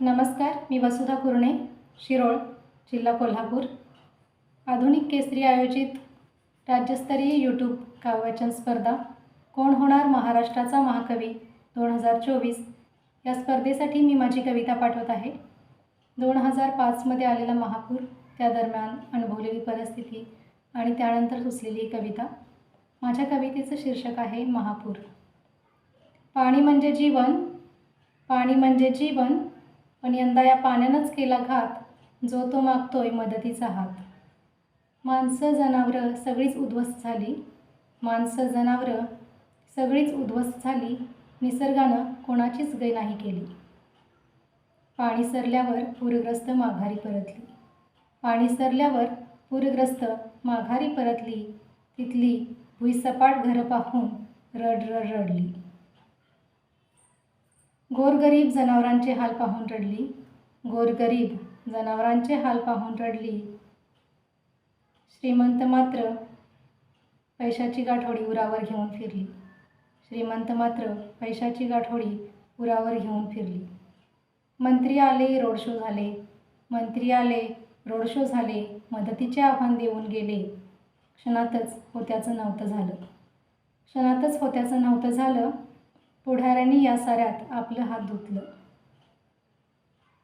नमस्कार मी वसुधा कुरणे शिरोळ जिल्हा कोल्हापूर. आधुनिक केसरी आयोजित राज्यस्तरीय यूट्यूब काव्यवाचन स्पर्धा कोण होणार महाराष्ट्राचा महाकवी दोन हजार चोवीस या स्पर्धेसाठी मी माझी कविता पाठवत आहे. दोन हजार पाचमध्ये आलेला महापूर त्या दरम्यान अनुभवलेली परिस्थिती आणि त्यानंतर सुचलेली कविता. माझ्या कवितेचं शीर्षक आहे महापूर. पाणी म्हणजे जीवन पाणी म्हणजे जीवन पण यंदा या पाण्यानंच केला घात जो तो मागतोय मदतीचा हात. माणसं जनावरं सगळीच उद्ध्वस्त झाली. माणसं जनावरं सगळीच उद्ध्वस्त झाली. निसर्गानं कोणाचीच गय नाही केली. पाणी सरल्यावर पूरग्रस्त माघारी परतली. पाणी सरल्यावर पूरग्रस्त माघारी परतली. तिथली भुईसपाट घरं पाहून रड रड रडली. गोरगरीब जनावरांचे हाल पाहून रडली. गोरगरीब जनावरांचे हाल पाहून रडली. श्रीमंत मात्र पैशाची गाठोडी उरावर घेऊन फिरली. श्रीमंत मात्र पैशाची गाठोडी उरावर घेऊन फिरली. मंत्री आले रोड शो झाले. मंत्री आले रोड शो झाले मदतीचे आव्हान देऊन गेले. क्षणातच होत्याचं नव्हतं झालं. क्षणातच होत्याचं नव्हतं झालं पुढाऱ्यांनी या साऱ्यात आपलं हात धुतलं.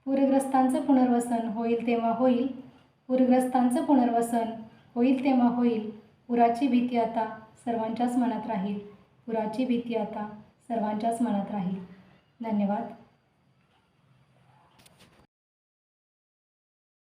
पूरग्रस्तांचं पुनर्वसन होईल तेव्हा होईल. पूरग्रस्तांचं पुनर्वसन होईल तेव्हा होईल. पुराची भीती आता सर्वांच्याच मनात राहील. पुराची भीती आता सर्वांच्याच मनात राहील. धन्यवाद.